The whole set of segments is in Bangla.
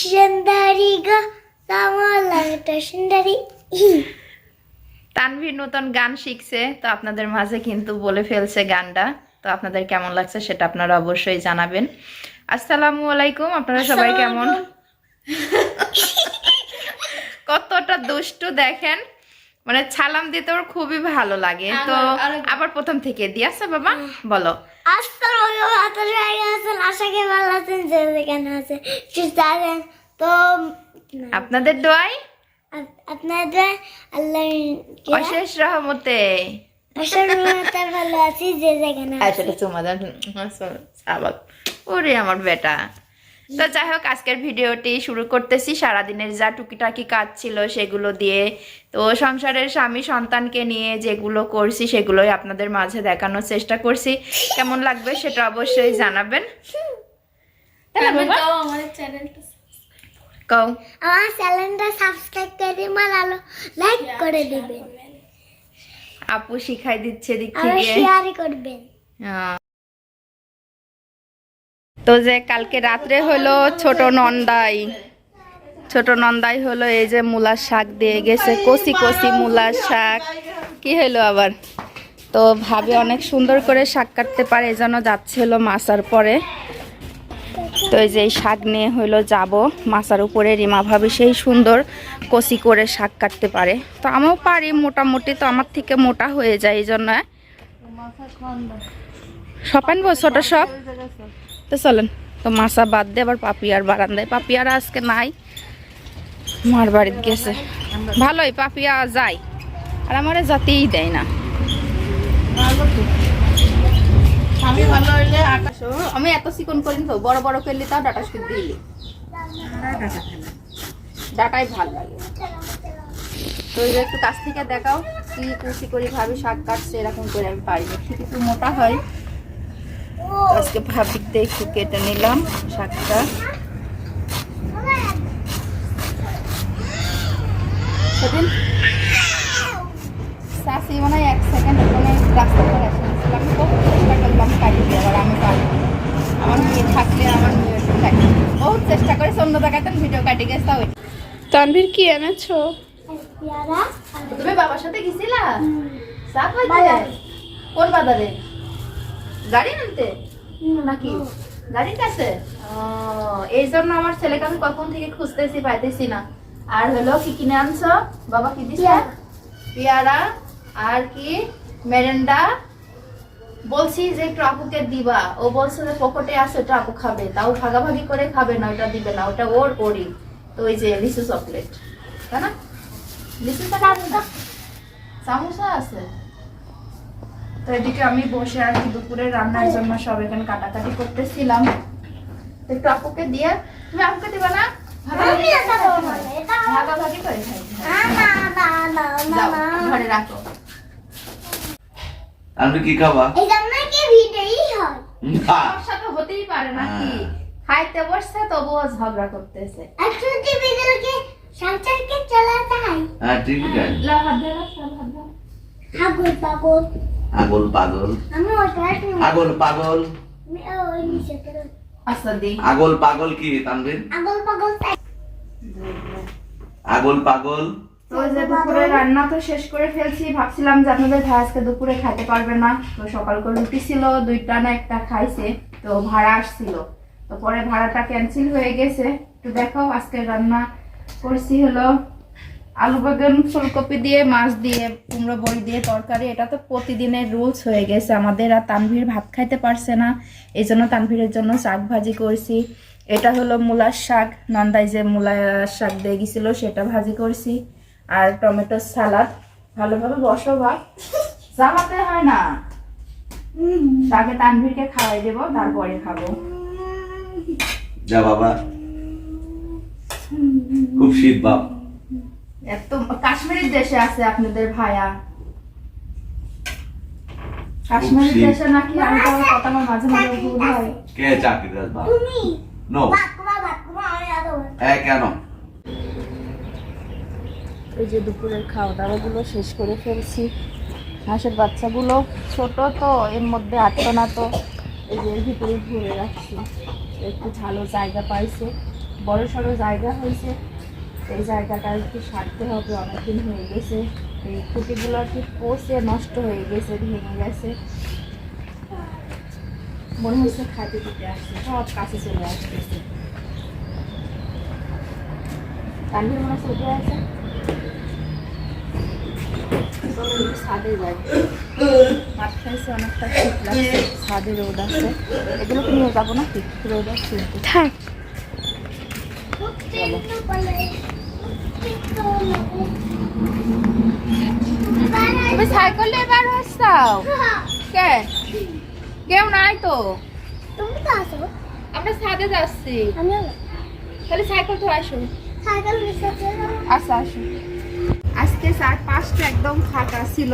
সুন্দরী গো। সুন্দরী। তানভীর নতুন গান শিখছে তো আপনাদের মাঝে কিন্তু বলে ফেলছে গানটা। তো আপনাদের কেমন লাগছে সেটা আপনারা অবশ্যই জানাবেন। আসসালামু আলাইকুম আপনারা সবাই কেমন? কতটা দুষ্টু দেখেন। মানে ছালাম দিতে ওর খুবই ভালো লাগে। তো আবার- আবার প্রথম থেকে দিয়েছে বাবা? বলো। তো আপনাদের দোয়াই? আল্লাহ অশেষ রহমতে। ভালো আছি যে যেখানে আচ্ছা দেন আবার ওরে আমার বেটা। তো যাই হোক আজকের ভিডিওটি শুরু করতেছি। সারাদিনের যা টুকিটাকি কাজ ছিল সেগুলো দিয়ে। তো সংসারের স্বামী সন্তানকে নিয়ে যেগুলো করছি সেগুলোই আপনাদের মাঝে দেখানোর চেষ্টা করছি। কেমন লাগবে সেটা অবশ্যই জানাবেন। তাই না বাবা? তাও আমাদের চ্যানেলটা কও। আমার চ্যানেলটা সাবস্ক্রাইব করে মালালো লাইক করে দিবেন। আপু শিখাই দিচ্ছে দিক থেকে। শেয়ার করবেন। তো যে কালকে রাত্রে হলো ছোট নন্দাই। ছোট নন্দাই হলো এই যে মূলার শাক দিয়ে গেছে কষি কষি মূলার শাক। কি হলো আবার? তো ভাবে অনেক সুন্দর করে শাক কাটতে পারে এই জন্য যাচ্ছে হলো মাছার পরে। তো এই যে শাক নিয়ে হইল যাব মাছার উপরে রিমা ভাবি সেই সুন্দর কষি করে শাক কাটতে পারে। তো আমিও পারি মোটামুটি তো আমার থেকে মোটা হয়ে যায় এই জন্য। সব আনব ছোট সব তো চলেন। তো মাসা বাদ দিয়ে আবার পাপিয়ার বারান্দায়। পাপিয়ার আজকে নাই মার বাড়িতে গেছে। ভালোই পাপিয়া যায়। আর আমারে জাতেই দেয় না। আমি ভালো হইলে আকাশ আমি এত চিকন করি তো বড় বড় করলে তাও ডাটা শুধু দিলি। ডাটাই ভালো লাগে। তো একটু কাছ থেকে দেখাও কি কুচি করি ভাবি শাক কাটছে এরকম করে আমি পারি না। ঠিক একটু মোটা হয়। আজকে ভাবি দিয়ে একটু কেটে নিলাম শাকটা। সেদিন মানে এক সেকেন্ড ওখানে রাস্তা করে আসলাম খুব চেষ্টা করলাম কাটি দিয়ে আবার আমি পারি আমার মেয়ে থাকলে আমার মেয়ে থাকে। বহুত চেষ্টা করে অন্য দেখাতেন ভিডিও কাটি গেছে তানভীর কি এনেছো? তুমি বাবার সাথে গেছিলা? কোন বাজারে? গাড়ি আনতে? নাকি? গাড়ির কাছে? ও, এই জন্য আমার ছেলেকে আমি কখন থেকে খুঁজতেছি পাইতেছি না। আর হলো কি কিনে আনছো? বাবা কি দিছে? পেয়ারা। পেয়ারা আর কি? মেরেন্ডা। বলছি যে একটু আপুকে দিবা। ও বলছে যে পকেটে আছে ওটা আপু খাবে। তাও ভাগাভাগি করে খাবে না ওটা দিবে না। ওটা ওর ওরই। তো ওই যে লিচু চকলেট। তাই না? লিচু চকলেট? সামোসা আছে? তো এদিকে আমি বসে আর কি দুপুরে রান্নার জন্য সব এখানে কাটাকাটি করতেছিলাম। একটু আপুকে দিয়ে তুমি আপুকে দিবা না? ভাগাভাগি করে ঘরে রাখো। কি খাবা? হতেই পারে নাকি? খাইতে বসছে তবুও ঝগড়া করতেছে। সংসারকে চালাতে হয়? হ্যাঁ ঠিক আছে পাগল। আগল পাগল। আগল পাগল আচ্ছা দি। আগল পাগল কি তানভীর? আগল পাগল আগল পাগল। ওই যে দুপুরে রান্না তো শেষ করে ফেলছি ভাবছিলাম যে আপনাদের ভাই আজকে দুপুরে খাইতে পারবে না। তো সকাল করে রুটি ছিল দুইটা না একটা খাইছে তো ভাড়া আসছিল। তো পরে ভাড়াটা ক্যান্সেল হয়ে গেছে। তো দেখো আজকে রান্না করছি হলো। আলু বেগুন, ফুলকপি দিয়ে, মাছ দিয়ে, কুমড়ো বড়ি দিয়ে তরকারি, এটা তো প্রতিদিনের রুলস হয়ে গেছে। আমাদের আর তানভীর ভাত খাইতে পারছে না। এই জন্য তানভীরের জন্য শাক ভাজি করছি। এটা হলো মূলার শাক। নন্দাই যে মূলার শাক দিয়ে গেছিল, সেটা ভাজি করছি। আর টমেটোর সালাদ। ভালোভাবে বসো ভাত জামাতে হয় না। তাকে তানভীরকে খাওয়াই দেবো, তারপরে খাব। যা বাবা। খুব শীত বাপ। এত কাশ্মীরের দেশে আছে আপনাদের ভাইয়া। কাশ্মীরের দেশে নাকি আমি তো কথা আমার মাঝে মাঝে ভুল হয়। কে চাকরি দাস বাপ তুমি। নো বাকুমা বাকুমা আমি আদো। হ্যাঁ কেন? এই যে দুপুরের খাওয়া দাওয়াগুলো শেষ করে ফেলছি। হাঁসের বাচ্চাগুলো ছোট তো এর মধ্যে আটতো না তো। এই যে ভিতরে ভরে রাখছি। একটু ভালো জায়গা পাইছে। বড় সড়ো জায়গা হয়েছে। এই জায়গাটা একটু সারতে হবে অনেকদিন হয়ে গেছে। এই খুঁটিগুলো আর কি পচে নষ্ট হয়ে গেছে ভেঙে গেছে। মনে হচ্ছে খাইতে দিতে আসছে সব কাছে চলে আসতেছে। তানভীর মনে হচ্ছে উঠে আছে ছাদে যাই। ভাত খাইছে অনেকটা শীত লাগছে ছাদে রোদ আছে। এগুলো নিয়ে যাব নাকি? রোদ আছে থাক। তুমি সাইকেল নিয়ে বার কে? কেউ নাই তো? তুমি তো আসো আমরা যাচ্ছি। তাহলে সাইকেল তো আসো। আচ্ছা আসো। আজকে চার পাঁচটা একদম ফাঁকা ছিল।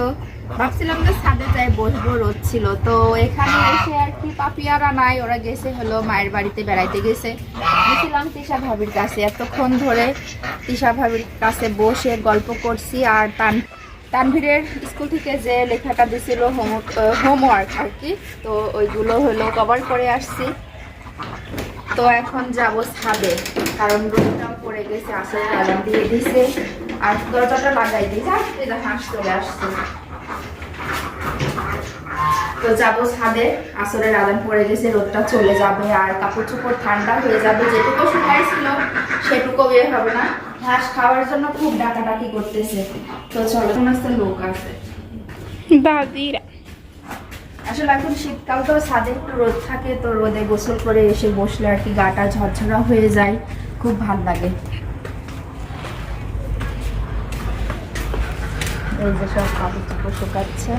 ভাবছিলাম যে ছাদে যাই বসবো রোদ ছিল। তো এখানে এসে আর কি পাপিয়ারা নাই ওরা গেছে হলো মায়ের বাড়িতে বেড়াইতে গেছে। গেছিলাম তিশা ভাবির কাছে। এতক্ষণ ধরে তিশা ভাবির কাছে বসে গল্প করছি আর তান তানভীরের স্কুল থেকে যে লেখাটা দিছিল হোমওয়ার্ক আর কি তো ওইগুলো হলো কভার করে আসছি। তো এখন যাব ছাদে, কারণ রোদটাও পড়ে গেছে, আসলে দিয়ে দিছে। আর দরজাটা লাগাই এই দেখো হাঁস চলে আসছে। তো যাব ছাদে। আসরের আদান পড়ে গেছে রোদটা চলে যাবে আর কাপড় চোপড় ঠান্ডা হয়ে যাবে। যেটুকু শুকাইছিল সেটুকু বের হবে না। ঘাস খাওয়ার জন্য খুব ডাকাডাকি করতেছে। তো চলো কোন লোক আছে। দাদিরা আসলে এখন শীতকাল তো ছাদে একটু রোদ থাকে তো রোদে গোসল করে এসে বসলে আর কি গাটা ঝরঝরা হয়ে যায়। খুব ভালো লাগে। এই যে সব কাপড় চোপড় শুকাচ্ছে।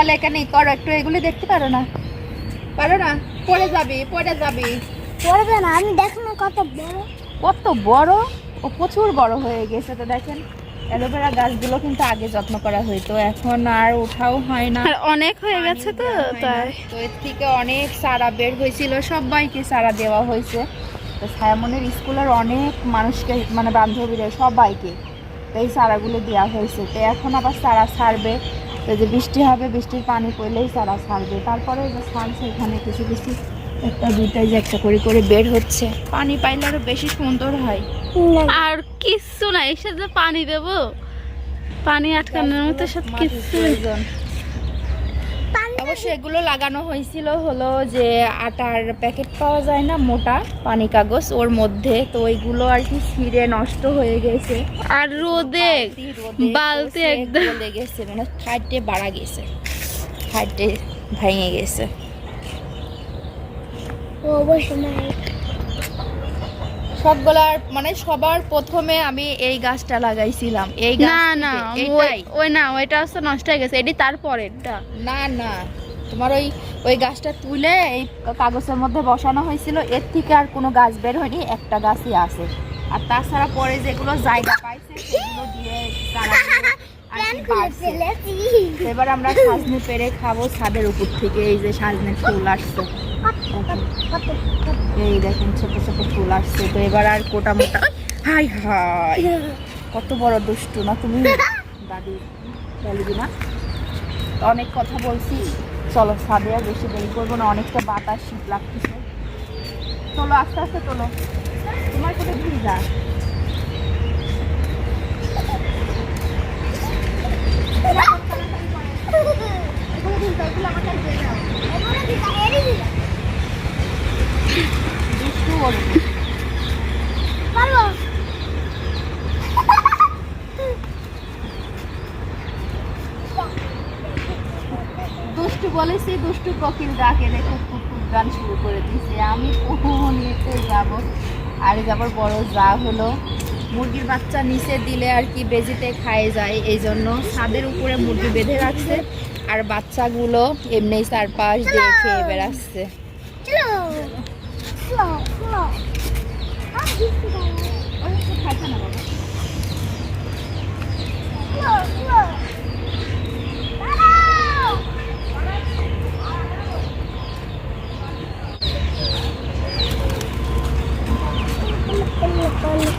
খেলা এখানে করো একটু এগুলি দেখতে পারো না? পারো না? পড়ে যাবি পড়ে যাবি। পড়বে না আমি দেখো না কত বড়। কত বড়? ও প্রচুর বড় হয়ে গেছে তো দেখেন। অ্যালোভেরা গাছগুলো কিন্তু আগে যত্ন করা হতো এখন আর ওঠাও হয় না। আর অনেক হয়ে গেছে তো। তাই। তো এর থেকে অনেক চারা বের হয়েছিল সবাইকে চারা দেওয়া হয়েছে। তো ছায়ামনের স্কুলের অনেক মানুষকে মানে বান্ধবীদের সবাইকে তো এই চারাগুলো দেওয়া হয়েছে। তো এখন আবার চারা ছাড়বে। তো যে বৃষ্টি হবে বৃষ্টির পানি পড়লেই সারা ছাড়বে। তারপরে যে ছাড়ছে এখানে কিছু কিছু একটা দুইটাই যে একটা করে করে বের হচ্ছে। পানি পাইলে আরও বেশি সুন্দর হয়। আর কিচ্ছু না এর সাথে পানি দেবো। পানি আটকানোর মতো সব কিচ্ছু অবশ্য এগুলো লাগানো হয়েছিল হলো যে আটার প্যাকেট পাওয়া যায় না মোটা পানি কাগজ ওর মধ্যে। তো ওইগুলো আর কি ছিঁড়ে নষ্ট হয়ে গেছে। আর রোদে বালতি একদম। গেছে মানে ফাইটে বাড়া গেছে ফাইটে ভেঙে গেছে। ও অবশ্য নাই সবগুলার মানে সবার প্রথমে আমি এই গাছটা লাগাইছিলাম। এই না না ওই ওই না ওইটা হচ্ছে নষ্ট হয়ে গেছে এটি তারপরেরটা না না তোমার ওই ওই গাছটা তুলে এই কাগজের মধ্যে বসানো হয়েছিল এর থেকে আর কোনো গাছ বের হয়নি একটা গাছই আছে। আর তাছাড়া পরে যেগুলো জায়গা পাইছে সেগুলো দিয়ে এবার আমরা সাজনে পেরে খাব ছাদের উপর থেকে এই যে সাজনে ফুল আসছে। এই দেখেন ছোট ছোট ফুল আসছে, তো এবার আর কোটা মোটা। হাই হাই। কত বড় দুষ্টু না তুমি? দাদি, বলবি না? অনেক কথা বলছি। চলো, ছাদে আর বেশি দেরি করব না, অনেকটা বাতাস শীত লাগতেছে। চলো, আস্তে আস্তে চলো তোমার কোথায় ভিজা কাছে দিয়ে দাও। দুষ্টু বলো পারব দুষ্টু কোকিল ডাকে, দেখে কুকুর গান শুরু করে দিয়েছে। আমি নিতে যাব? আর যাবার বড় যা হলো। মুরগির বাচ্চা নিচে দিলে আর কি বেজিতে খায় যায় এই জন্য ছাদের উপরে মুরগি বেঁধে রাখছে। আর বাচ্চাগুলো এমনি চারপাশ দিয়ে খেয়ে বেড়াচ্ছে।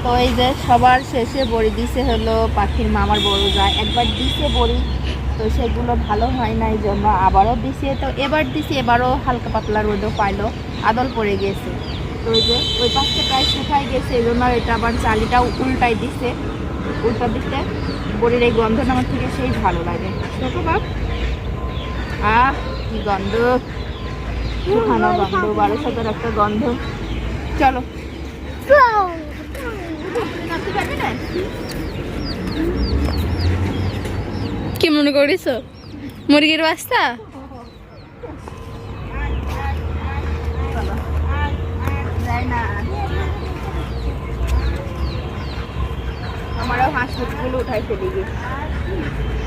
তো যে সবার শেষে বড়ি দিছে হলো পাখির মামার বড় যায় একবার দিছে বড়ি, তো সেগুলো ভালো হয় না এই জন্য আবারও দিছে। তো এবার দিছে, এবারও হালকা পাতলা রোদও পাইলো। আদল পড়ে গেছে। তো ওই যে, ওই পাশটা প্রায় শুকাই গেছে, এই জন্য এটা আবার চালিটাও উল্টাই দিছে। উল্টা দিতে বড়ির এই গন্ধটা আমার থেকে সেই ভালো লাগে। দেখো বাপ। আহ, কি গন্ধ। গন্ধ বারো শতর একটা গন্ধ। চলো। কি মনে করিস? মুরগির বাস্তা થાય છે બીજી.